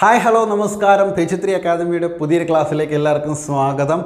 Hi hello നമസ്കാരം. പേച്ചിത്രി അക്കാദമിയുടെ പുതിയൊരു ക്ലാസ്സിലേക്ക് എല്ലാവർക്കും സ്വാഗതം.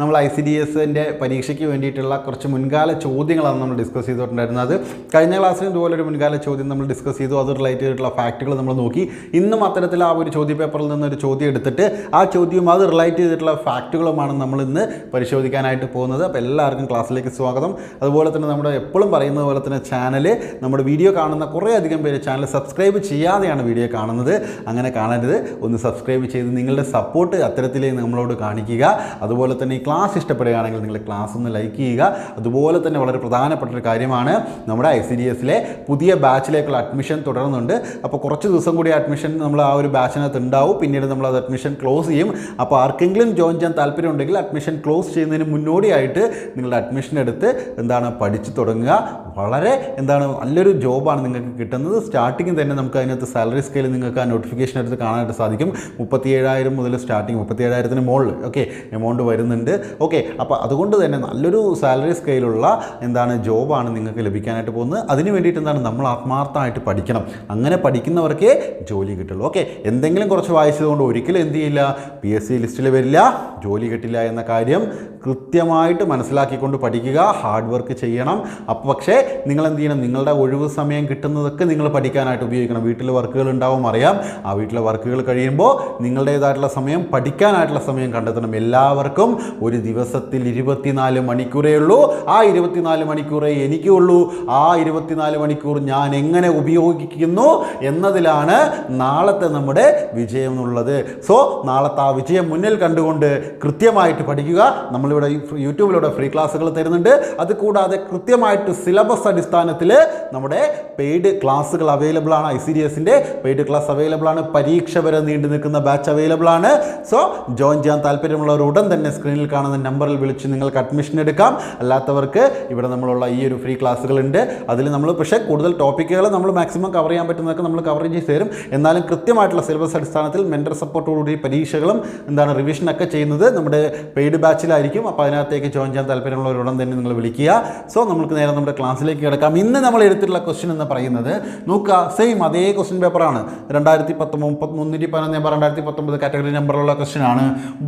നമ്മൾ ഐ സി ഡി എസിന്റെ പരീക്ഷയ്ക്ക് വേണ്ടിയിട്ടുള്ള കുറച്ച് മുൻകാല ചോദ്യങ്ങളാണ് നമ്മൾ ഡിസ്കസ് ചെയ്തിട്ടുണ്ടായിരുന്നത്. കഴിഞ്ഞ ക്ലാസ്സിൽ ഇതുപോലെ ഒരു മുൻകാല ചോദ്യം നമ്മൾ ഡിസ്കസ് ചെയ്തു. അത് റിലേറ്റ് ചെയ്തിട്ടുള്ള ഫാക്റ്റുകൾ നമ്മൾ നോക്കി. ഇന്നും അത്തരത്തിൽ ആ ഒരു ചോദ്യ പേപ്പറിൽ നിന്നൊരു ചോദ്യം എടുത്തിട്ട് ആ ചോദ്യവും അത് റിലേറ്റ് ചെയ്തിട്ടുള്ള ഫാക്റ്റുകളുമാണ് നമ്മൾ ഇന്ന് പരിശോധിക്കാനായിട്ട് പോകുന്നത്. അപ്പോൾ എല്ലാവർക്കും ക്ലാസ്സിലേക്ക് സ്വാഗതം. അതുപോലെ തന്നെ നമ്മുടെ എപ്പോഴും പറയുന്നത് പോലെ തന്നെ ചാനൽ നമ്മുടെ വീഡിയോ കാണുന്ന കുറേ അധികം പേര് ചാനൽ സബ്സ്ക്രൈബ് ചെയ്യാതെയാണ് വീഡിയോ കാണുന്നത്. അങ്ങനെ കാണരുത്. ഒന്ന് സബ്സ്ക്രൈബ് ചെയ്ത് നിങ്ങളുടെ സപ്പോർട്ട് അത്തരത്തിലേക്ക് നമ്മളോട് കാണിക്കുക. അതുപോലെ തന്നെ ഈ ക്ലാസ് ഇഷ്ടപ്പെടുകയാണെങ്കിൽ നിങ്ങൾ ക്ലാസ് ഒന്ന് ലൈക്ക് ചെയ്യുക. അതുപോലെ തന്നെ വളരെ പ്രധാനപ്പെട്ട ഒരു കാര്യമാണ് നമ്മുടെ ഐ സി ഡി എസിലെ പുതിയ ബാച്ചിലേക്കുള്ള അഡ്മിഷൻ തുടരുന്നുണ്ട് അപ്പോൾ കുറച്ച് ദിവസം കൂടി അഡ്മിഷൻ നമ്മൾ ആ ഒരു ബാച്ചിനകത്ത് ഉണ്ടാവും. പിന്നീട് നമ്മൾ അത് അഡ്മിഷൻ ക്ലോസ് ചെയ്യും. അപ്പോൾ ആർക്കെങ്കിലും ജോയിൻ ചെയ്യാൻ താല്പര്യമുണ്ടെങ്കിൽ അഡ്മിഷൻ ക്ലോസ് ചെയ്യുന്നതിന് മുന്നോടിയായിട്ട് നിങ്ങളുടെ അഡ്മിഷൻ എടുത്ത് എന്താണ് പഠിച്ചു തുടങ്ങുക. വളരെ എന്താണ് നല്ലൊരു ജോബാണ് നിങ്ങൾക്ക് കിട്ടുന്നത്. സ്റ്റാർട്ടിങ് തന്നെ നമുക്ക് അതിനകത്ത് സാലറി സ്കെയിൽ നിങ്ങൾക്ക് ആ നോട്ടിഫിക്കേഷൻ എടുത്ത് കാണാനായിട്ട് സാധിക്കും. മുപ്പത്തി ഏഴായിരം മുതൽ സ്റ്റാർട്ടിങ് മുപ്പത്തി ഏഴായിരത്തിന് മുകളിൽ ഓക്കെ എമൗണ്ട് വരുന്നുണ്ട്. ഓക്കെ അപ്പോൾ അതുകൊണ്ട് തന്നെ നല്ലൊരു സാലറി സ്കെയിലുള്ള എന്താണ് ജോബാണ് നിങ്ങൾക്ക് ലഭിക്കാനായിട്ട് പോകുന്നത്. അതിന് വേണ്ടിയിട്ട് എന്താണ് നമ്മൾ ആത്മാർത്ഥമായിട്ട് പഠിക്കണം. അങ്ങനെ പഠിക്കുന്നവർക്കേ ജോലി കിട്ടുള്ളൂ. ഓക്കെ എന്തെങ്കിലും കുറച്ച് വായിച്ചതുകൊണ്ട് ഒരിക്കലും എന്ത് ചെയ്യില്ല? പി എസ് സി ലിസ്റ്റിൽ വരില്ല. ജോലി കിട്ടില്ല എന്ന കാര്യം കൃത്യമായിട്ട് മനസ്സിലാക്കിക്കൊണ്ട് പഠിക്കുക. ഹാർഡ് വർക്ക് ചെയ്യണം. അപ്പോൾ പക്ഷേ നിങ്ങൾ എന്ത് ചെയ്യണം? നിങ്ങളുടെ ഒഴിവ് സമയം കിട്ടുന്നതൊക്കെ നിങ്ങൾ പഠിക്കാനായിട്ട് ഉപയോഗിക്കണം. വീട്ടിൽ വർക്കുകൾ ഉണ്ടാവും അറിയാം. ആ വീട്ടിലെ വർക്കുകൾ കഴിയുമ്പോൾ നിങ്ങളുടേതായിട്ടുള്ള സമയം പഠിക്കാനായിട്ടുള്ള സമയം കണ്ടെത്തണം. എല്ലാവർക്കും ഒരു ദിവസത്തിൽ ഇരുപത്തിനാല് മണിക്കൂറേ ഉള്ളൂ ആ ഇരുപത്തിനാല് മണിക്കൂറേ എനിക്കുള്ളൂ. ആ ഇരുപത്തിനാല് മണിക്കൂർ ഞാൻ എങ്ങനെ ഉപയോഗിക്കുന്നു എന്നതിലാണ് നാളത്തെ നമ്മുടെ വിജയം എന്നുള്ളത്. സോ നാളത്തെ ആ വിജയം മുന്നിൽ കണ്ടുകൊണ്ട് കൃത്യമായിട്ട് പഠിക്കുക. നമ്മളിവിടെ യൂട്യൂബിലൂടെ ഫ്രീ ക്ലാസ്സുകൾ തരുന്നുണ്ട്. അത് കൂടാതെ കൃത്യമായിട്ട് സിലബസ് അടിസ്ഥാനത്തിൽ നമ്മുടെ പെയ്ഡ് ക്ലാസ്സുകൾ അവൈലബിൾ ആണ്. ഐ സി ഡി എസിന്റെ പെയ്ഡ് ക്ലാസ് അവൈലബിൾ ആണ്. പരീക്ഷ വരെ നീണ്ടു നിൽക്കുന്ന ബാച്ച് അവൈലബിൾ ആണ്. സോ ജോയിൻ ചെയ്യാൻ താല്പര്യമുള്ളവർ ഉടൻ തന്നെ സ്ക്രീനിൽ കാണുന്ന നമ്പറിൽ വിളിച്ച് നിങ്ങൾക്ക് അഡ്മിഷൻ എടുക്കാം. അല്ലാത്തവർക്ക് ഇവിടെ നമ്മളുള്ള ഈ ഒരു ഫ്രീ ക്ലാസ്സുകളുണ്ട് അതിൽ നമ്മൾ പക്ഷേ കൂടുതൽ ടോപ്പിക്കുകൾ നമ്മൾ മാക്സിമം കവർ ചെയ്യാൻ പറ്റുന്നതൊക്കെ നമ്മൾ കവർ ചെയ്ത് തരും. എന്നാലും കൃത്യമായിട്ടുള്ള സിലബസ് അടിസ്ഥാനത്തിൽ മെന്റർ സപ്പോർട്ടോടുകൂടി പരീക്ഷകളും എന്താണ് റിവിഷനൊക്കെ ചെയ്യുന്നത് നമ്മുടെ പെയ്ഡ് ബാച്ചിലായിരിക്കും അപ്പോൾ അതിനകത്തേക്ക് ജോയിൻ ചെയ്യാൻ താല്പര്യമുള്ളവർ ഉടൻ തന്നെ നിങ്ങൾ വിളിക്കുക. സോ നമുക്ക് നേരെ നമ്മുടെ ക്ലാസ്സിലേക്ക് കിടക്കാം. ഇന്ന് നമ്മൾ എടുത്തിട്ടുള്ള ക്വസ്റ്റ്യൻ എന്ന് പറയുന്നത് നോക്കുക. സെയിം അതേ ക്വസ്റ്റ്യൻ പേപ്പറാണ് രണ്ടായിരത്തി പത്തൊമ്പത് മുപ്പത്തി മുന്നൂറ്റി പതിനൊന്ന് രണ്ടായിരത്തി പത്തൊമ്പത് കാറ്റഗറി നമ്പറുള്ള ക്വസ്റ്റ്യൻ ആണ്.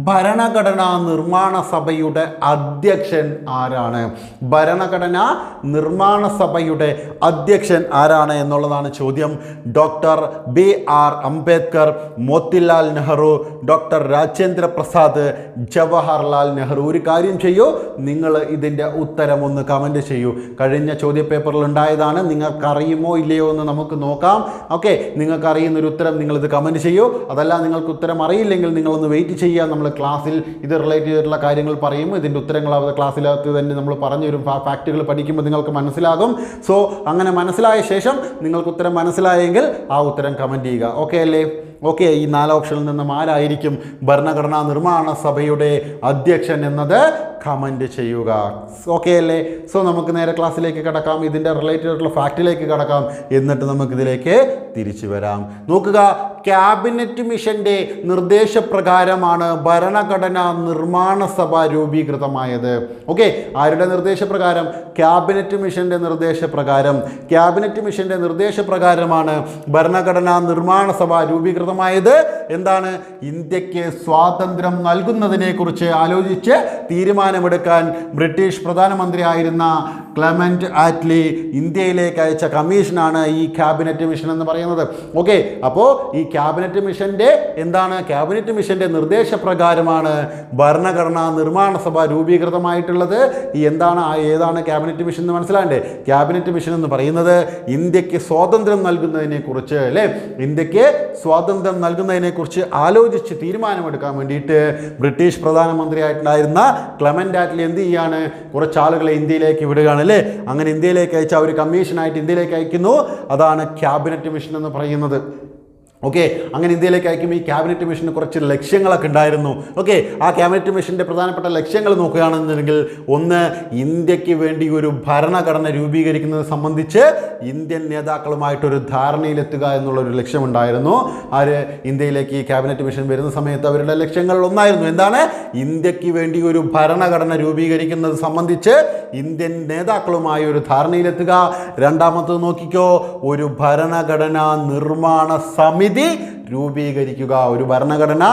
ഭരണഘടനാ നിർമ്മാണ സഭയുടെ അധ്യക്ഷൻ ആരാണ്? ഭരണഘടന നിർമ്മാണ സഭയുടെ അധ്യക്ഷൻ ആരാണ് എന്നുള്ളതാണ് ചോദ്യം. Doctor B R Ambedkar Motilal Nehru doctor Rajendra Prasad Jawaharlal Nehru. ഒരു കാര്യം ചെയ്യൂ നിങ്ങൾ ഇതിന്റെ ഉത്തരം ഒന്ന് കമന്റ് ചെയ്യൂ. കഴിഞ്ഞ ചോദ്യ പേപ്പറിൽ ഉണ്ടായതാണ് നിങ്ങൾക്കറിയുമോ ഇല്ലയോ എന്ന് നമുക്ക് നോക്കാം. ഓക്കെ നിങ്ങൾക്ക് അറിയുന്ന ഒരു ഉത്തരം നിങ്ങളിത് കമന്റ് ചെയ്യൂ. അതല്ല നിങ്ങൾക്ക് ഉത്തരം അറിയില്ലെങ്കിൽ നിങ്ങളൊന്ന് വെയിറ്റ് ചെയ്യുക. നമ്മൾ ക്ലാസ്സിൽ ഇത് റിലേറ്റ് ചെയ്തിട്ടുള്ള കാര്യങ്ങൾ പറയും. ഇതിന്റെ ഉത്തരങ്ങൾ അവർ ക്ലാസ്സിലകത്ത് തന്നെ നമ്മൾ പറഞ്ഞു തരും. ഫാക്റ്റുകൾ പഠിക്കുമ്പോൾ നിങ്ങൾക്ക് മനസ്സിലാകും. സോ അങ്ങനെ മനസ്സിലായ ശേഷം നിങ്ങൾക്ക് ഉത്തരം മനസ്സിലായെങ്കിൽ ആ ഉത്തരം കമന്റ് ചെയ്യുക. ഓക്കെ അല്ലേ? ഓക്കെ ഈ നാല് ഓപ്ഷനിൽ നിന്നും ആരായിരിക്കും ഭരണഘടനാ നിർമ്മാണ സഭയുടെ അധ്യക്ഷൻ എന്നത് കമന്റ് ചെയ്യുക. ഓക്കെ അല്ലേ? സോ നമുക്ക് നേരെ ക്ലാസ്സിലേക്ക് കിടക്കാം. ഇതിന്റെ റിലേറ്റഡ് ആയിട്ടുള്ള ഫാക്റ്റിലേക്ക് കിടക്കാം. എന്നിട്ട് നമുക്കിതിലേക്ക് തിരിച്ചു വരാം. നോക്കുക ക്യാബിനറ്റ് മിഷന്റെ നിർദ്ദേശപ്രകാരമാണ് ഭരണഘടനാ നിർമ്മാണ സഭ രൂപീകൃതമായത്. ഓക്കെ ആരുടെ നിർദ്ദേശപ്രകാരം? ക്യാബിനറ്റ് മിഷന്റെ നിർദ്ദേശപ്രകാരം. ക്യാബിനറ്റ് മിഷന്റെ നിർദ്ദേശപ്രകാരമാണ് ഭരണഘടനാ നിർമ്മാണ സഭ രൂപീകൃതമായത് എന്താണ്? ഇന്ത്യയ്ക്ക് സ്വാതന്ത്ര്യം നൽകുന്നതിനെക്കുറിച്ച് ആലോചിച്ച് തീരുമാനമെടുക്കാൻ ബ്രിട്ടീഷ് പ്രധാനമന്ത്രിയായിരുന്ന ക്ലമന്റ് ആറ്റ്ലി ഇന്ത്യയിലേക്ക് അയച്ച കമ്മീഷനാണ് ഈ ക്യാബിനറ്റ് മിഷൻ എന്ന് പറയുന്നത്. ഓക്കെ അപ്പോൾ ഈ ക്യാബിനറ്റ് മിഷന്റെ എന്താണ്? ക്യാബിനറ്റ് മിഷന്റെ നിർദ്ദേശപ്രകാരമാണ് ഭരണഘടനാ നിർമ്മാണ സഭ രൂപീകൃതമായിട്ടുള്ളത്. ഈ എന്താണ് ഏതാണ് ക്യാബിനറ്റ് മിഷൻ എന്ന് മനസ്സിലാണ്ടേ ക്യാബിനറ്റ് മിഷൻ എന്ന് പറയുന്നത് ഇന്ത്യയ്ക്ക് സ്വാതന്ത്ര്യം നൽകുന്നതിനെക്കുറിച്ച് അല്ലേ? ഇന്ത്യയ്ക്ക് സ്വാതന്ത്ര്യം നൽകുന്നതിനെ കുറിച്ച് ആലോചിച്ച് തീരുമാനമെടുക്കാൻ വേണ്ടിയിട്ട് ബ്രിട്ടീഷ് പ്രധാനമന്ത്രിയായിട്ടുണ്ടായിരുന്ന ക്ലമന്റ് ആറ്റ്ലി എന്ത് ചെയ്യാണ്? കുറച്ച് ആളുകളെ ഇന്ത്യയിലേക്ക് വിടുകയാണ് അല്ലേ? അങ്ങനെ ഇന്ത്യയിലേക്ക് അയച്ച ഒരു കമ്മീഷനായിട്ട് ഇന്ത്യയിലേക്ക് അയക്കുന്നു. അതാണ് ക്യാബിനറ്റ് മിഷൻ എന്ന് പറയുന്നത്. ഓക്കെ അങ്ങനെ ഇന്ത്യയിലേക്ക് അയക്കുമ്പോൾ ഈ ക്യാബിനറ്റ് മിഷന് കുറച്ച് ലക്ഷ്യങ്ങളൊക്കെ ഉണ്ടായിരുന്നു. ഓക്കെ ആ ക്യാബിനറ്റ് മിഷന്റെ പ്രധാനപ്പെട്ട ലക്ഷ്യങ്ങൾ നോക്കുകയാണെന്നുണ്ടെങ്കിൽ ഒന്ന് ഇന്ത്യയ്ക്ക് വേണ്ടി ഒരു ഭരണഘടന രൂപീകരിക്കുന്നത് സംബന്ധിച്ച് ഇന്ത്യൻ നേതാക്കളുമായിട്ടൊരു ധാരണയിലെത്തുക എന്നുള്ളൊരു ലക്ഷ്യമുണ്ടായിരുന്നു. ആര്? ഇന്ത്യയിലേക്ക് ഈ ക്യാബിനറ്റ് മിഷൻ വരുന്ന സമയത്ത് അവരുടെ ലക്ഷ്യങ്ങൾ ഒന്നായിരുന്നു എന്താണ്? ഇന്ത്യയ്ക്ക് വേണ്ടി ഒരു ഭരണഘടന രൂപീകരിക്കുന്നത് സംബന്ധിച്ച് ഇന്ത്യൻ നേതാക്കളുമായി ഒരു ധാരണയിലെത്തുക. രണ്ടാമത്തത് നോക്കിക്കോ ഒരു ഭരണഘടനാ നിർമ്മാണ സമിതി dé രൂപീകരിക്കുക ഒരു ഭരണഘടന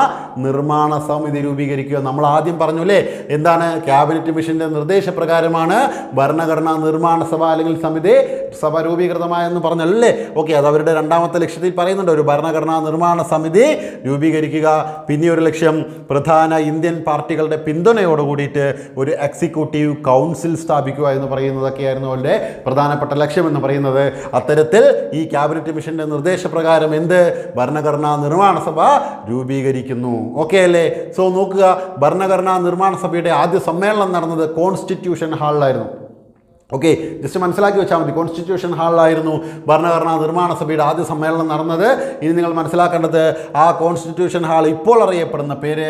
നിർമ്മാണ സമിതി രൂപീകരിക്കുക നമ്മൾ ആദ്യം പറഞ്ഞു അല്ലേ എന്താണ്? ക്യാബിനറ്റ് മിഷന്റെ നിർദ്ദേശപ്രകാരമാണ് ഭരണഘടനാ നിർമ്മാണ സഭ അല്ലെങ്കിൽ സമിതി സഭ രൂപീകൃതമായെന്ന് പറഞ്ഞല്ലേ? ഓക്കെ അത് അവരുടെ രണ്ടാമത്തെ ലക്ഷ്യത്തിൽ പറയുന്നുണ്ട്. ഒരു ഭരണഘടനാ നിർമ്മാണ സമിതി രൂപീകരിക്കുക. പിന്നെ ഒരു ലക്ഷ്യം പ്രധാന ഇന്ത്യൻ പാർട്ടികളുടെ പിന്തുണയോട് കൂടിയിട്ട് ഒരു എക്സിക്യൂട്ടീവ് കൗൺസിൽ സ്ഥാപിക്കുക എന്ന് പറയുന്നതൊക്കെയായിരുന്നു അവരുടെ പ്രധാനപ്പെട്ട ലക്ഷ്യം എന്ന് പറയുന്നത്. അത്തരത്തിൽ ഈ ക്യാബിനറ്റ് മിഷന്റെ നിർദ്ദേശപ്രകാരം എന്ത്? ഭരണഘടനാ നിർമ്മാണ സഭ രൂപീകരിക്കുന്നു. ഓക്കെ അല്ലേ? സോ നോക്കുക ഭരണഘടനാ നിർമ്മാണ സഭയുടെ ആദ്യ സമ്മേളനം നടന്നത് കോൺസ്റ്റിറ്റ്യൂഷൻ ഹാളിലായിരുന്നു ഓക്കെ ജസ്റ്റ് മനസ്സിലാക്കി വെച്ചാൽ മതി. കോൺസ്റ്റിറ്റ്യൂഷൻ ഹാളിലായിരുന്നു ഭരണഘടനാ നിർമ്മാണ സഭയുടെ ആദ്യ സമ്മേളനം നടന്നത്. ഇനി നിങ്ങൾ മനസ്സിലാക്കേണ്ടത് ആ കോൺസ്റ്റിറ്റ്യൂഷൻ ഹാൾ ഇപ്പോൾ അറിയപ്പെടുന്ന പേര്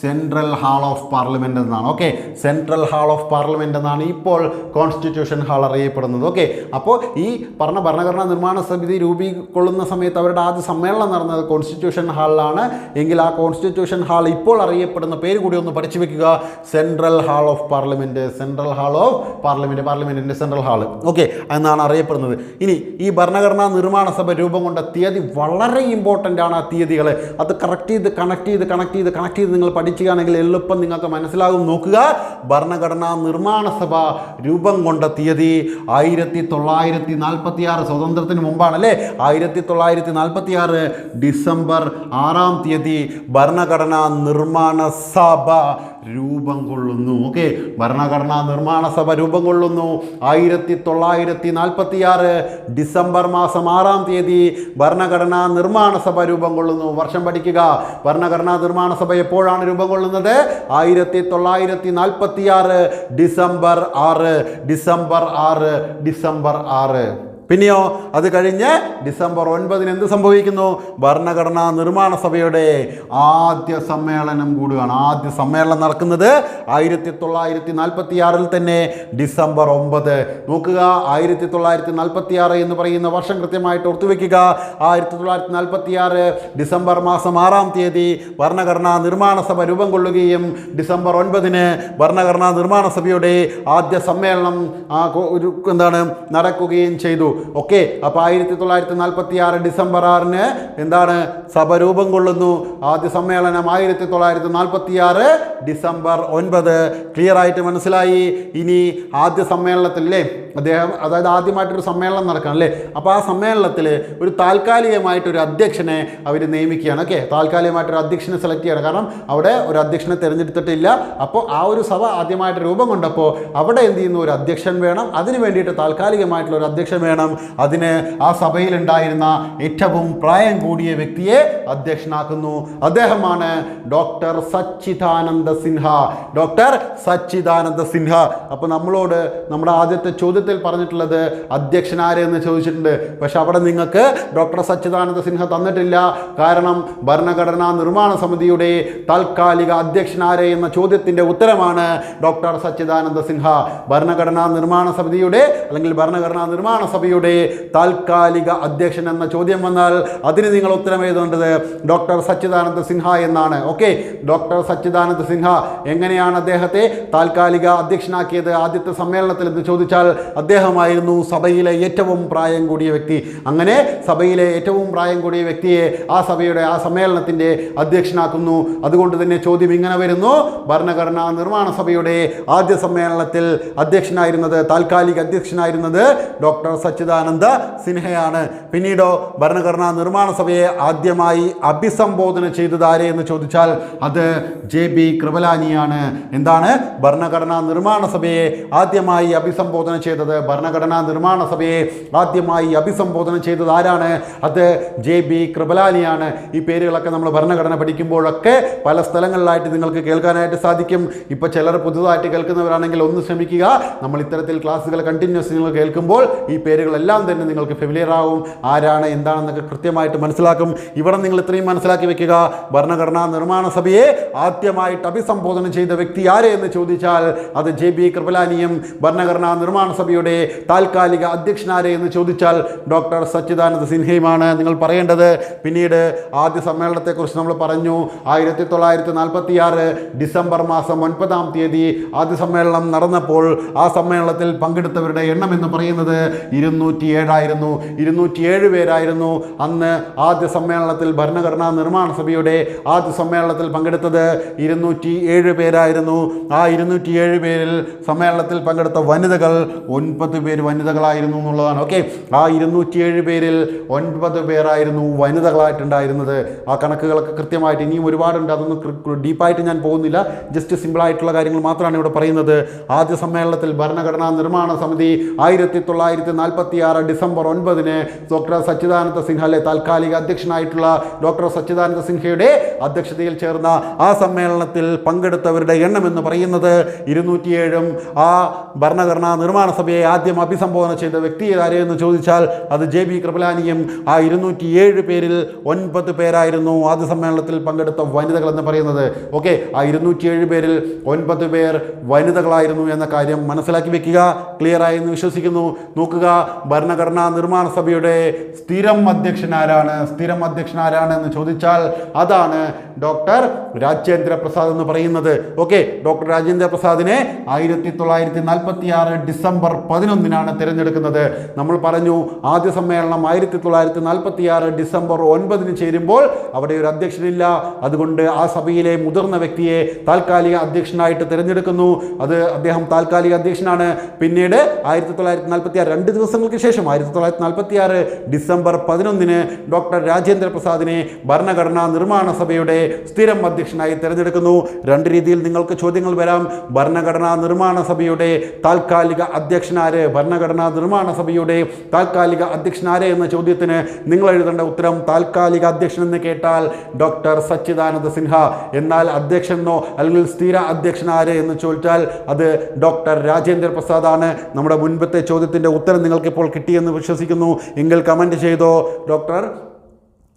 സെൻട്രൽ ഹാൾ ഓഫ് പാർലമെന്റ് എന്നാണ്. Okay central hall of parliament എന്നാണ് ഇപ്പോൾ കോൺസ്റ്റിറ്റ്യൂഷൻ ഹാൾ അറിയപ്പെടുന്നത്. ഓക്കെ അപ്പോൾ ഈ പറഞ്ഞ ഭരണഘടനാ നിർമ്മാണ സമിതി രൂപീകൊള്ളുന്ന സമയത്ത് അവരുടെ ആദ്യ സമ്മേളനം നടന്നത് കോൺസ്റ്റിറ്റ്യൂഷൻ ഹാളിലാണ് എങ്കിൽ ആ കോൺസ്റ്റിറ്റ്യൂഷൻ ഹാൾ ഇപ്പോൾ അറിയപ്പെടുന്ന പേര് കൂടി ഒന്ന് പഠിച്ചു വെക്കുക. Central hall of parliament central hall of parliament parliament പാർലമെന്റിന്റെ സെൻട്രൽ ഹാൾ ഓക്കെ എന്നാണ് അറിയപ്പെടുന്നത്. ഇനി ഈ ഭരണഘടനാ നിർമ്മാണ സഭ രൂപം കൊണ്ട തീയതി വളരെ ഇമ്പോർട്ടന്റ് ആണ് ആ തീയതികൾ അത് കറക്റ്റ് ചെയ്ത് കണക്ട് ചെയ്ത് കണക്ട് ചെയ്ത് കണക്ട് ചെയ്ത് നിങ്ങൾ പഠിക്കുകയാണെങ്കിൽ എളുപ്പം നിങ്ങൾക്ക് മനസ്സിലാകും. നോക്കുക ഭരണഘടനാ നിർമ്മാണ സഭ രൂപം കൊണ്ട തീയതി ആയിരത്തി തൊള്ളായിരത്തി നാൽപ്പത്തി ആറ് സ്വതന്ത്രത്തിന് മുമ്പാണ് അല്ലേ ആയിരത്തി തൊള്ളായിരത്തി നാൽപ്പത്തി ആറ് ഡിസംബർ ആറാം തീയതി ഭരണഘടനാ നിർമ്മാണ സഭ രൂപം കൊള്ളുന്നു. ഓക്കെ ഭരണഘടനാ നിർമ്മാണ സഭ രൂപം കൊള്ളുന്നു. ആയിരത്തി തൊള്ളായിരത്തി നാൽപ്പത്തി ആറ് ഡിസംബർ മാസം ആറാം തീയതി ഭരണഘടനാ നിർമ്മാണ സഭ രൂപം കൊള്ളുന്നു. വർഷം പഠിക്കുക. ഭരണഘടനാ നിർമ്മാണ സഭ എപ്പോഴാണ് രൂപം കൊള്ളുന്നത്? ആയിരത്തി തൊള്ളായിരത്തി നാൽപ്പത്തി ആറ് ഡിസംബർ ആറ് ഡിസംബർ ആറ് ഡിസംബർ ആറ്. പിന്നെയോ അത് കഴിഞ്ഞ് ഡിസംബർ ഒൻപതിന് എന്ത് സംഭവിക്കുന്നു? ഭരണഘടനാ നിർമ്മാണ സഭയുടെ ആദ്യ സമ്മേളനം കൂടുകയാണ്. ആദ്യ സമ്മേളനം നടക്കുന്നത് ആയിരത്തി തൊള്ളായിരത്തി നാൽപ്പത്തി ആറിൽ തന്നെ ഡിസംബർ ഒമ്പത്. നോക്കുക ആയിരത്തി തൊള്ളായിരത്തി നാൽപ്പത്തി ആറ് എന്ന് പറയുന്ന വർഷം കൃത്യമായിട്ട് ഓർത്തുവെക്കുക. ആയിരത്തി തൊള്ളായിരത്തി നാൽപ്പത്തി ആറ് ഡിസംബർ മാസം ആറാം തീയതി ഭരണഘടനാ നിർമ്മാണ സഭ രൂപം കൊള്ളുകയും ഡിസംബർ ഒൻപതിന് ഭരണഘടനാ നിർമ്മാണ സഭയുടെ ആദ്യ സമ്മേളനം എന്താണ് നടക്കുകയും ചെയ്തു. ഓക്കെ അപ്പോൾ ആയിരത്തി തൊള്ളായിരത്തി നാൽപ്പത്തി ആറ് ഡിസംബർ ആറിന് എന്താണ് സഭ രൂപം കൊള്ളുന്നു? ആദ്യ സമ്മേളനം ആയിരത്തി തൊള്ളായിരത്തി നാൽപ്പത്തി ആറ് ഡിസംബർ ഒൻപത്. ക്ലിയർ ആയിട്ട് മനസ്സിലായി? ഇനി ആദ്യ സമ്മേളനത്തിൽ അല്ലേ അദ്ദേഹം അതായത് ആദ്യമായിട്ടൊരു സമ്മേളനം നടക്കണം അല്ലേ അപ്പോൾ ആ സമ്മേളനത്തിൽ ഒരു താൽക്കാലികമായിട്ടൊരു അധ്യക്ഷനെ അവർ നിയമിക്കുകയാണ്. ഓക്കെ താൽക്കാലികമായിട്ടൊരു അധ്യക്ഷനെ സെലക്ട് ചെയ്യണം. കാരണം അവിടെ ഒരു അധ്യക്ഷനെ തിരഞ്ഞെടുത്തിട്ടില്ല. അപ്പോൾ ആ ഒരു സഭ ആദ്യമായിട്ട് രൂപം കൊണ്ടപ്പോൾ അവിടെ എന്ത് ചെയ്യുന്നു? ഒരു അധ്യക്ഷൻ വേണം. അതിന് വേണ്ടിയിട്ട് താൽക്കാലികമായിട്ടുള്ള ഒരു അധ്യക്ഷൻ വേണം. അതിന് ആ സഭയിലുണ്ടായിരുന്ന ഏറ്റവും പ്രായം കൂടിയ വ്യക്തിയെ അധ്യക്ഷനാക്കുന്നു. അദ്ദേഹമാണ് ഡോക്ടർ സച്ചിദാനന്ദ സിൻഹ. ഡോക്ടർ സച്ചിദാനന്ദ സിൻഹ. അപ്പോൾ നമ്മളോട് നമ്മുടെ ആദ്യത്തെ ചോദ്യത്തിൽ പറഞ്ഞിട്ടുള്ളത് അധ്യക്ഷനാരെ എന്ന് ചോദിച്ചിട്ടുണ്ട്. പക്ഷെ അവിടെ നിങ്ങൾക്ക് ഡോക്ടർ സച്ചിദാനന്ദ സിൻഹ തന്നിട്ടില്ല. കാരണം ഭരണഘടനാ നിർമ്മാണ സമിതിയുടെ താൽക്കാലിക അധ്യക്ഷനാരെ എന്ന ചോദ്യത്തിന്റെ ഉത്തരമാണ് ഡോക്ടർ സച്ചിദാനന്ദ സിൻഹ. ഭരണഘടനാ നിർമ്മാണ സമിതിയുടെ അല്ലെങ്കിൽ ഭരണഘടനാ നിർമ്മാണ സഭയുടെ താൽക്കാലിക അധ്യക്ഷൻ എന്ന ചോദ്യം വന്നാൽ അതിന് നിങ്ങൾ ഉത്തരം എഴുതേണ്ടത് ഡോക്ടർ സച്ചിദാനന്ദ സിൻഹ എന്നാണ്. ഓക്കെ ഡോക്ടർ സച്ചിദാനന്ദ സിൻഹ എങ്ങനെയാണ് അദ്ദേഹത്തെ താൽക്കാലിക അധ്യക്ഷനാക്കിയത്? ആദ്യത്തെ സമ്മേളനത്തിൽ എന്ന് ചോദിച്ചാൽ അദ്ദേഹമായിരുന്നു സഭയിലെ ഏറ്റവും പ്രായം കൂടിയ വ്യക്തി. അങ്ങനെ സഭയിലെ ഏറ്റവും പ്രായം കൂടിയ വ്യക്തിയെ ആ സഭയുടെ ആ സമ്മേളനത്തിന്റെ അധ്യക്ഷനാക്കുന്നു. അതുകൊണ്ട് തന്നെ ചോദ്യം ഇങ്ങനെ വരുന്നു. ഭരണഘടനാ നിർമ്മാണ സഭയുടെ ആദ്യ സമ്മേളനത്തിൽ അധ്യക്ഷനായിരുന്നത് താൽക്കാലിക അധ്യക്ഷനായിരുന്നത് ഡോക്ടർ സച്ചിദാനന്ദ സിൻഹയാണ്. പിന്നീടോ ഭരണഘടനാ നിർമ്മാണ സഭയെ ആദ്യമായി അഭിസംബോധന ചെയ്തത് ആരെ എന്ന് ചോദിച്ചാൽ അത് ജെ ബി കൃപലാനിയാണ്. എന്താണ്? ഭരണഘടനാ നിർമ്മാണ സഭയെ ആദ്യമായി അഭിസംബോധന ചെയ്ത ചെയ്തത്. ഭരണഘടനാ നിർമ്മാണ സഭയെ ആദ്യമായി അഭിസംബോധന ചെയ്തത് ആരാണ്? അത് ജെ ബി കൃപലാനിയാണ്. ഈ പേരുകളൊക്കെ നമ്മൾ ഭരണഘടന പഠിക്കുമ്പോഴൊക്കെ പല സ്ഥലങ്ങളിലായിട്ട് നിങ്ങൾക്ക് കേൾക്കാനായിട്ട് സാധിക്കും. ഇപ്പോൾ ചിലർ പുതുതായിട്ട് കേൾക്കുന്നവരാണെങ്കിൽ ഒന്ന് ശ്രമിക്കുക. നമ്മൾ ഇത്തരത്തിൽ ക്ലാസ്സുകൾ കണ്ടിന്യൂസ് നിങ്ങൾ കേൾക്കുമ്പോൾ ഈ പേരുകളെല്ലാം തന്നെ നിങ്ങൾക്ക് ഫെമിലിയർ ആവും. ആരാണ് എന്താണെന്നൊക്കെ കൃത്യമായിട്ട് മനസ്സിലാക്കും. ഇവിടെ നിങ്ങൾ ഇത്രയും മനസ്സിലാക്കി വെക്കുക. ഭരണഘടനാ നിർമ്മാണ സഭയെ ആദ്യമായിട്ട് അഭിസംബോധന ചെയ്ത വ്യക്തി ആരെയെന്ന് എന്ന് ചോദിച്ചാൽ അത് ജെ ബി കൃപലാനിയും ഭരണഘടനാ നിർമ്മാണ സഭയുടെ താൽക്കാലിക അധ്യക്ഷനാരെ എന്ന് ചോദിച്ചാൽ ഡോക്ടർ സച്ചിദാനന്ദ സിൻഹയുമാണ് നിങ്ങൾ പറയേണ്ടത്. പിന്നീട് ആദ്യ സമ്മേളനത്തെക്കുറിച്ച് നമ്മൾ പറഞ്ഞു. ആയിരത്തി തൊള്ളായിരത്തി നാൽപ്പത്തി ആറ് ഡിസംബർ മാസം ഒൻപതാം തീയതി ആദ്യ സമ്മേളനം നടന്നപ്പോൾ ആ സമ്മേളനത്തിൽ പങ്കെടുത്തവരുടെ എണ്ണം എന്ന് പറയുന്നത് ഇരുന്നൂറ്റി ഏഴായിരുന്നു ഇരുന്നൂറ്റിയേഴ് പേരായിരുന്നു അന്ന് ആദ്യ സമ്മേളനത്തിൽ ഭരണഘടനാ നിർമ്മാണ സഭയുടെ ആദ്യ സമ്മേളനത്തിൽ പങ്കെടുത്തത്. ഇരുന്നൂറ്റി ഏഴ് പേരായിരുന്നു. ആ ഇരുന്നൂറ്റി ഏഴ് പേരിൽ സമ്മേളനത്തിൽ പങ്കെടുത്ത വനിതകൾ ഒൻപത് പേര് വനിതകളായിരുന്നു എന്നുള്ളതാണ്. ഓക്കെ. ആ ഇരുന്നൂറ്റിയേഴ് പേരിൽ ഒൻപത് പേരായിരുന്നു വനിതകളായിട്ടുണ്ടായിരുന്നത്. ആ കണക്കുകളൊക്കെ കൃത്യമായിട്ട് ഇനിയും ഒരുപാടുണ്ട്. അതൊന്നും ഡീപ്പായിട്ട് ഞാൻ പോകുന്നില്ല. ജസ്റ്റ് സിമ്പിളായിട്ടുള്ള കാര്യങ്ങൾ മാത്രമാണ് ഇവിടെ പറയുന്നത്. ആദ്യ സമ്മേളനത്തിൽ ഭരണഘടനാ നിർമ്മാണ സമിതി ആയിരത്തി തൊള്ളായിരത്തി നാൽപ്പത്തി ആറ് ഡിസംബർ ഒൻപതിന് ഡോക്ടർ സച്ചിദാനന്ദ സിൻഹലെ താൽക്കാലിക അധ്യക്ഷനായിട്ടുള്ള ഡോക്ടർ സച്ചിദാനന്ദ സിൻഹയുടെ അധ്യക്ഷതയിൽ ചേർന്ന ആ സമ്മേളനത്തിൽ പങ്കെടുത്തവരുടെ എണ്ണം എന്ന് പറയുന്നത് ഇരുന്നൂറ്റിയേഴും ആ ഭരണഘടനാ നിർമ്മാണ സഭയെ ആദ്യം അഭിസംബോധന ചെയ്ത വ്യക്തി ആരെയെന്ന് ചോദിച്ചാൽ അത് ജെ ബി കൃപലാനിയും ആ ഇരുന്നൂറ്റിയേഴ് പേരിൽ ഒൻപത് പേരായിരുന്നു ആദ്യ സമ്മേളനത്തിൽ പങ്കെടുത്ത വനിതകൾ എന്ന് പറയുന്നത്. ഓക്കെ ആ ഇരുന്നൂറ്റിയേഴ് പേരിൽ ഒൻപത് പേർ വനിതകളായിരുന്നു എന്ന കാര്യം മനസ്സിലാക്കി വെക്കുക ക്ലിയർ ആയി എന്ന് വിശ്വസിക്കുന്നു. നോക്കുക ഭരണഘടനാ നിർമ്മാണ സഭയുടെ സ്ഥിരം അധ്യക്ഷൻ ആരാണ്? സ്ഥിരം അധ്യക്ഷൻ ആരാണ് എന്ന് ചോദിച്ചാൽ അതാണ് ഡോക്ടർ രാജേന്ദ്ര പ്രസാദ് എന്ന് പറയുന്നത്. ഓക്കെ ഡോക്ടർ രാജേന്ദ്ര പ്രസാദിനെ ആയിരത്തി തൊള്ളായിരത്തി നാൽപ്പത്തി ആറ് ഡിസംബർ പതിനൊന്നിനാണ് തിരഞ്ഞെടുക്കുന്നത്. നമ്മൾ പറഞ്ഞു ആദ്യ സമ്മേളനം ആയിരത്തി തൊള്ളായിരത്തി നാൽപ്പത്തി ആറ് ഡിസംബർ ഒൻപതിന് ചേരുമ്പോൾ അവിടെ ഒരു അധ്യക്ഷനില്ല. അതുകൊണ്ട് ആ സഭയിലെ മുതിർന്ന വ്യക്തിയെ താൽക്കാലിക അധ്യക്ഷനായിട്ട് തിരഞ്ഞെടുക്കുന്നു. അത് അദ്ദേഹം താൽക്കാലിക അധ്യക്ഷനാണ്. പിന്നീട് ആയിരത്തി തൊള്ളായിരത്തി നാൽപ്പത്തി ആറ് രണ്ട് ദിവസങ്ങൾക്ക് ശേഷം ആയിരത്തി തൊള്ളായിരത്തി നാൽപ്പത്തി ആറ് ഡിസംബർ പതിനൊന്നിന് ഡോക്ടർ രാജേന്ദ്ര പ്രസാദിനെ ഭരണഘടനാ നിർമ്മാണ സഭയുടെ സ്ഥിരം അധ്യക്ഷനായി തിരഞ്ഞെടുക്കുന്നു. രണ്ട് രീതിയിൽ നിങ്ങൾക്ക് ചോദ്യങ്ങൾ വരാം. ഭരണഘടനാ നിർമ്മാണ സഭയുടെ താൽക്കാലിക അധ്യക്ഷനാര്? ഭരണഘടനാ നിർമ്മാണ സഭയുടെ താൽക്കാലിക അധ്യക്ഷനാര് എന്ന ചോദ്യത്തിന് നിങ്ങൾ എഴുതേണ്ട ഉത്തരം താൽക്കാലിക അധ്യക്ഷൻ എന്ന് കേട്ടാൽ ഡോക്ടർ സച്ചിദാനന്ദ സിൻഹ. എന്നാൽ അധ്യക്ഷനോ അല്ലെങ്കിൽ സ്ഥിര അധ്യക്ഷനാര് എന്ന് ചോദിച്ചാൽ അത് ഡോക്ടർ രാജേന്ദ്ര പ്രസാദാണ്. നമ്മുടെ മുൻപത്തെ ചോദ്യത്തിന്റെ ഉത്തരം നിങ്ങൾക്കിപ്പോൾ കിട്ടിയെന്ന് വിശ്വസിക്കുന്നു. എങ്കിൽ കമന്റ് ചെയ്തോ ഡോക്ടർ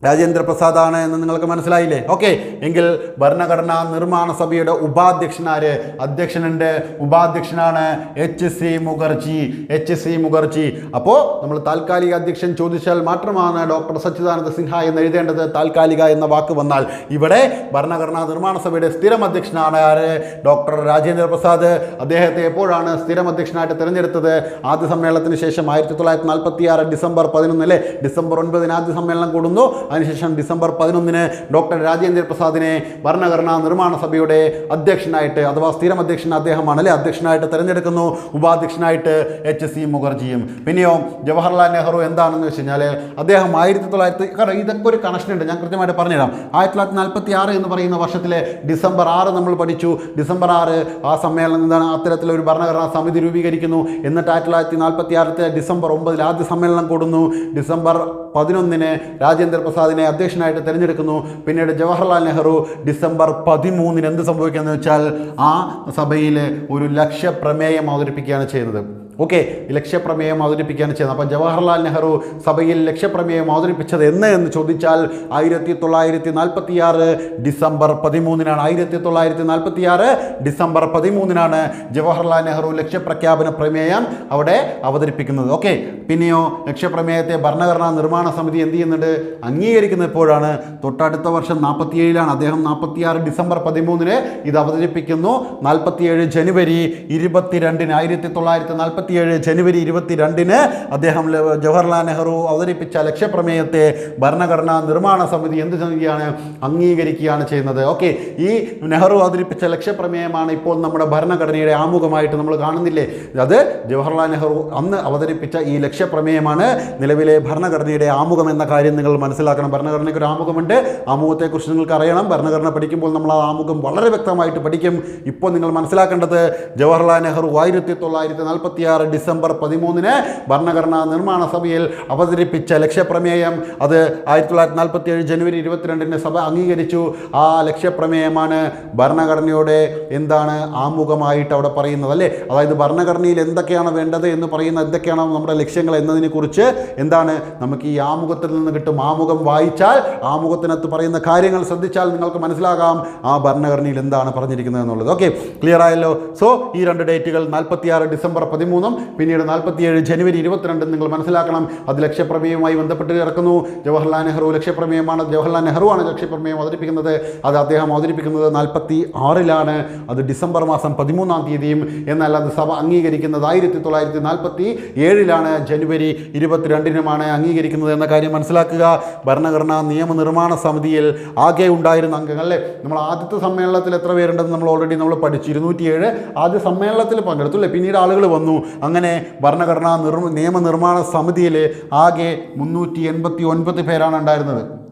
രാജേന്ദ്ര പ്രസാദാണ് എന്ന് നിങ്ങൾക്ക് മനസ്സിലായില്ലേ? ഓക്കെ എങ്കിൽ ഭരണഘടനാ നിർമ്മാണ സഭയുടെ ഉപാധ്യക്ഷനാര്? അധ്യക്ഷനുണ്ട്. ഉപാധ്യക്ഷനാണ് H C Mukherjee. H C Mukherjee. അപ്പോൾ നമ്മൾ താൽക്കാലിക അധ്യക്ഷൻ ചോദിച്ചാൽ മാത്രമാണ് ഡോക്ടർ സച്ചിദാനന്ദ സിൻഹ എന്ന് എഴുതേണ്ടത്. താൽക്കാലിക എന്ന വാക്ക് വന്നാൽ ഇവിടെ ഭരണഘടനാ നിർമ്മാണ സഭയുടെ സ്ഥിരം അധ്യക്ഷനാണ് ആര്? ഡോക്ടർ രാജേന്ദ്ര പ്രസാദ്. അദ്ദേഹത്തെ എപ്പോഴാണ് സ്ഥിരം അധ്യക്ഷനായിട്ട് തിരഞ്ഞെടുത്തത്? ആദ്യ സമ്മേളനത്തിന് ശേഷം ആയിരത്തി തൊള്ളായിരത്തി നാൽപ്പത്തി ആറ് ഡിസംബർ പതിനൊന്നിലെ ഡിസംബർ ഒൻപതിന് ആദ്യ സമ്മേളനം കൂടുന്നു. അതിനുശേഷം ഡിസംബർ പതിനൊന്നിന് ഡോക്ടർ രാജേന്ദ്ര പ്രസാദിനെ ഭരണഘടനാ നിർമ്മാണ സഭയുടെ അധ്യക്ഷനായിട്ട് അഥവാ സ്ഥിരം അധ്യക്ഷൻ അദ്ദേഹമാണ് അല്ലെ അധ്യക്ഷനായിട്ട് തിരഞ്ഞെടുക്കുന്നു. ഉപാധ്യക്ഷനായിട്ട് എച്ച് സി മുഖർജിയും. പിന്നെയോ ജവഹർലാൽ നെഹ്റു എന്താണെന്ന് വെച്ച് കഴിഞ്ഞാൽ അദ്ദേഹം ആയിരത്തി തൊള്ളായിരത്തി കാരണം ഇതൊക്കെ ഒരു കണക്ഷൻ ഉണ്ട്. ഞാൻ കൃത്യമായിട്ട് പറഞ്ഞുതരാം. ആയിരത്തി തൊള്ളായിരത്തി നാൽപ്പത്തി ആറ് എന്ന് പറയുന്ന വർഷത്തിലെ ഡിസംബർ ആറ് നമ്മൾ പഠിച്ചു. ഡിസംബർ ആറ് ആ സമ്മേളനം എന്താണ്? അത്തരത്തിലൊരു ഭരണഘടനാ സമിതി രൂപീകരിക്കുന്നു. എന്നിട്ട് ആയിരത്തി തൊള്ളായിരത്തി നാൽപ്പത്തി ആറിലെ ഡിസംബർ ഒമ്പതിൽ ആദ്യ സമ്മേളനം കൂടുന്നു. ഡിസംബർ പതിനൊന്നിന് രാജേന്ദ്ര പ്രസാദിനെ അധ്യക്ഷനായിട്ട് തിരഞ്ഞെടുക്കുന്നു. പിന്നീട് ജവഹർലാൽ നെഹ്റു ഡിസംബർ പതിമൂന്നിന് എന്ത് സംഭവിക്കുകയെന്ന് വെച്ചാൽ ആ സഭയിൽ ഒരു ലക്ഷ്യ പ്രമേയം അവതരിപ്പിക്കുകയാണ് ചെയ്യുന്നത്. ഓക്കെ ലക്ഷ്യപ്രമേയം അവതരിപ്പിക്കുകയാണ് ചെയ്യുന്നത്. അപ്പം ജവഹർലാൽ നെഹ്റു സഭയിൽ ലക്ഷ്യപ്രമേയം അവതരിപ്പിച്ചത് എന്ന് എന്ന് ചോദിച്ചാൽ ആയിരത്തി തൊള്ളായിരത്തി നാൽപ്പത്തി ആറ് ഡിസംബർ പതിമൂന്നിനാണ്. ആയിരത്തി തൊള്ളായിരത്തി നാൽപ്പത്തി ആറ് ഡിസംബർ പതിമൂന്നിനാണ് ജവഹർലാൽ നെഹ്റു ലക്ഷ്യപ്രഖ്യാപന പ്രമേയം അവിടെ അവതരിപ്പിക്കുന്നത്. ഓക്കെ പിന്നെയോ ലക്ഷ്യപ്രമേയത്തെ ഭരണഘടനാ നിർമ്മാണ സമിതി എന്ത് ചെയ്യുന്നുണ്ട്? അംഗീകരിക്കുന്നത് എപ്പോഴാണ്? തൊട്ടടുത്ത വർഷം നാൽപ്പത്തിയേഴിലാണ്. അദ്ദേഹം നാൽപ്പത്തിയാറ് ഡിസംബർ പതിമൂന്നിന് ഇത് അവതരിപ്പിക്കുന്നു. നാൽപ്പത്തിയേഴ് ജനുവരി ഇരുപത്തിരണ്ടിന് ആയിരത്തി തൊള്ളായിരത്തി നാൽപ്പത്തിയേഴ് ജനുവരി ഇരുപത്തിരണ്ടിന് അദ്ദേഹം ജവഹർലാൽ നെഹ്റു അവതരിപ്പിച്ച ലക്ഷ്യപ്രമേയത്തെ ഭരണഘടനാ നിർമ്മാണ സമിതി എന്ത് ചെയ്യുകയാണ്? അംഗീകരിക്കുകയാണ് ചെയ്യുന്നത്. ഓക്കെ ഈ നെഹ്റു അവതരിപ്പിച്ച ലക്ഷ്യപ്രമേയമാണ് ഇപ്പോൾ നമ്മുടെ ഭരണഘടനയുടെ ആമുഖമായിട്ട് നമ്മൾ കാണുന്നില്ലേ? അത് ജവഹർലാൽ നെഹ്റു അന്ന് അവതരിപ്പിച്ച ഈ ലക്ഷ്യപ്രമേയമാണ്. നിലവിലെ ഭരണഘടനയുടെ ആമുഖം എന്ന കാര്യം നിങ്ങൾ മനസ്സിലാക്കണം. ഭരണഘടനയ്ക്ക് ഒരു ആമുഖമുണ്ട്. ആമുഖത്തെക്കുറിച്ച് നിങ്ങൾക്ക് അറിയണം. ഭരണഘടന പഠിക്കുമ്പോൾ നമ്മൾ ആ ആമുഖം വളരെ വ്യക്തമായിട്ട് പഠിക്കും. ഇപ്പോൾ നിങ്ങൾ മനസ്സിലാക്കേണ്ടത് ജവഹർലാൽ നെഹ്റു ആയിരത്തി തൊള്ളായിരത്തി നാൽപ്പത്തി ആറ് ഡിസംബർ പതിമൂന്നിന് ഭരണഘടനാ നിർമ്മാണ സഭയിൽ അവതരിപ്പിച്ച ലക്ഷ്യപ്രമേയം അത് ആയിരത്തി തൊള്ളായിരത്തി നാൽപ്പത്തി ഏഴ് ജനുവരി ഇരുപത്തിരണ്ടിന് സഭ അംഗീകരിച്ചു. ആ ലക്ഷ്യപ്രമേയമാണ് ഭരണഘടനയുടെ എന്താണ് ആമുഖമായിട്ട് അവിടെ പറയുന്നത് അല്ലേ? അതായത് ഭരണഘടനയിൽ എന്തൊക്കെയാണ് വേണ്ടത് എന്ന് പറയുന്ന എന്തൊക്കെയാണ് നമ്മുടെ ലക്ഷ്യങ്ങൾ എന്നതിനെക്കുറിച്ച് എന്താണ് നമുക്ക് ഈ ആമുഖത്തിൽ നിന്ന് കിട്ടും. ആമുഖം വായിച്ചാൽ ആമുഖത്തിനകത്ത് പറയുന്ന കാര്യങ്ങൾ ശ്രദ്ധിച്ചാൽ നിങ്ങൾക്ക് മനസ്സിലാകാം ആ ഭരണഘടനയിൽ എന്താണ് പറഞ്ഞിരിക്കുന്നത് എന്നുള്ളത്. ഓക്കെ ക്ലിയർ ആയല്ലോ? സോ ഈ രണ്ട് ഡേറ്റുകൾ നാൽപ്പത്തിയാറ് ഡിസംബർ പതിമൂന്നും പിന്നീട് നാൽപ്പത്തിയേഴ് ജനുവരി ഇരുപത്തിരണ്ട് നിങ്ങൾ മനസ്സിലാക്കണം. അത് ലക്ഷ്യപ്രമേയവുമായി ബന്ധപ്പെട്ട് ഇറക്കുന്നു ജവഹർലാൽ നെഹ്റു ലക്ഷ്യപ്രമേയമാണ്. ജവഹർലാൽ നെഹ്റു ആണ് ലക്ഷ്യപ്രമേയം അവതരിപ്പിക്കുന്നത്. അത് അദ്ദേഹം അവതരിപ്പിക്കുന്നത് നാൽപ്പത്തി ആറിലാണ് അത് ഡിസംബർ മാസം പതിമൂന്നാം തീയതിയും എന്നാൽ അത് സഭ അംഗീകരിക്കുന്നത് ആയിരത്തി തൊള്ളായിരത്തി നാൽപ്പത്തി ഏഴിലാണ് ജനുവരി ഇരുപത്തിരണ്ടിനുമാണ് അംഗീകരിക്കുന്നത് എന്ന കാര്യം മനസ്സിലാക്കുക. ഭരണഘടനാ നിയമനിർമ്മാണ സമിതിയിൽ ആകെ ഉണ്ടായിരുന്ന അംഗങ്ങൾ അല്ലേ? നമ്മൾ ആദ്യത്തെ സമ്മേളനത്തിൽ എത്ര പേരുണ്ടെന്ന് നമ്മൾ ഓൾറെഡി നമ്മൾ പഠിച്ചു. ഇരുന്നൂറ്റിയേഴ് ആദ്യ സമ്മേളനത്തിൽ പങ്കെടുത്തു അല്ലേ? പിന്നീട് ആളുകൾ വന്നു. അങ്ങനെ ഭരണഘടനാ നിർ നിയമനിർമ്മാണ സമിതിയിൽ ആകെ മുന്നൂറ്റി എൺപത്തി ഒൻപത് പേരാണ് ഉണ്ടായിരുന്നത്.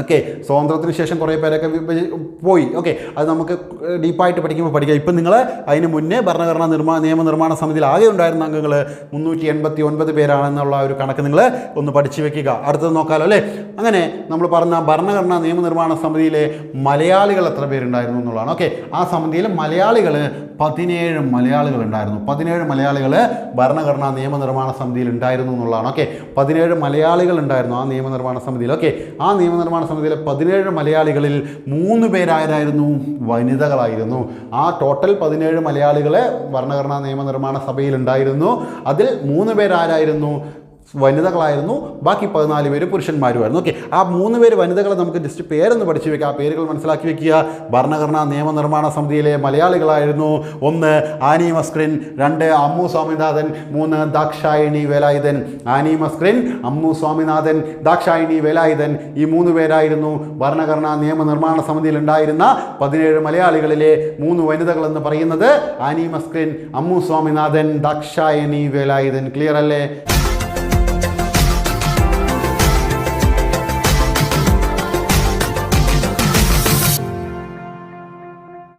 ഓക്കെ സ്വാതന്ത്ര്യത്തിന് ശേഷം കുറേ പേരൊക്കെ പോയി. ഓക്കെ അത് നമുക്ക് ഡീപ്പായിട്ട് പഠിക്കുമ്പോൾ പഠിക്കാം. ഇപ്പം നിങ്ങൾ അതിന് മുന്നേ ഭരണഘടനാ നിർമ്മാണ നിയമനിർമ്മാണ സമിതിയിൽ ആകെ ഉണ്ടായിരുന്ന അംഗങ്ങൾ മുന്നൂറ്റി എൺപത്തി ഒൻപത് പേരാണെന്നുള്ള ഒരു കണക്ക് നിങ്ങൾ ഒന്ന് പഠിച്ചു വെക്കുക. അടുത്തത് നോക്കാമല്ലോ അല്ലേ? അങ്ങനെ നമ്മൾ പറഞ്ഞ ഭരണഘടനാ നിയമനിർമ്മാണ സമിതിയിലെ മലയാളികൾ എത്ര പേരുണ്ടായിരുന്നു എന്നുള്ളതാണ്. ഓക്കെ ആ സമിതിയിൽ മലയാളികൾ പതിനേഴ് മലയാളികൾ ഉണ്ടായിരുന്നു. പതിനേഴ് മലയാളികൾ ഭരണഘടനാ നിയമനിർമ്മാണ സമിതിയിൽ ഉണ്ടായിരുന്നു എന്നുള്ളതാണ്. ഓക്കെ പതിനേഴ് മലയാളികൾ ഉണ്ടായിരുന്നു ആ നിയമനിർമ്മാണ സമിതിയിൽ. ഓക്കെ ആ നിയമനിർമ്മാണ സമിതിയിലെ പതിനേഴ് മലയാളികളിൽ മൂന്ന് പേരാരായിരുന്നു വനിതകളായിരുന്നു. ആ ടോട്ടൽ പതിനേഴ് മലയാളികളെ ഭരണഘടനാ നിയമനിർമ്മാണ സഭയിൽ ഉണ്ടായിരുന്നു. അതിൽ മൂന്ന് പേരാരായിരുന്നു വനിതകളായിരുന്നു. ബാക്കി പതിനാല് പേര് പുരുഷന്മാരുമായിരുന്നു. ഓക്കെ ആ മൂന്ന് പേര് വനിതകളെ നമുക്ക് ജസ്റ്റ് പേരൊന്ന് പഠിച്ചു വെക്കുക ആ പേരുകൾ മനസ്സിലാക്കി വെക്കുക. ഭരണഘടനാ നിയമനിർമ്മാണ സമിതിയിലെ മലയാളികളായിരുന്നു. ഒന്ന് ആനി മസ്ക്രിൻ. രണ്ട് അമ്മു സ്വാമിനാഥൻ. മൂന്ന് ദാക്ഷായണി വേലായുധൻ. ആനി മസ്ക്രിൻ അമ്മു സ്വാമിനാഥൻ ദാക്ഷായണി വേലായുധൻ. ഈ മൂന്ന് പേരായിരുന്നു ഭരണഘടനാ നിയമനിർമ്മാണ സമിതിയിൽ ഉണ്ടായിരുന്ന പതിനേഴ് മലയാളികളിലെ മൂന്ന് വനിതകൾ എന്ന് പറയുന്നത് ആനി മസ്ക്രിൻ അമ്മു സ്വാമിനാഥൻ ദാക്ഷായണി വേലായുധൻ. ക്ലിയർ അല്ലേ?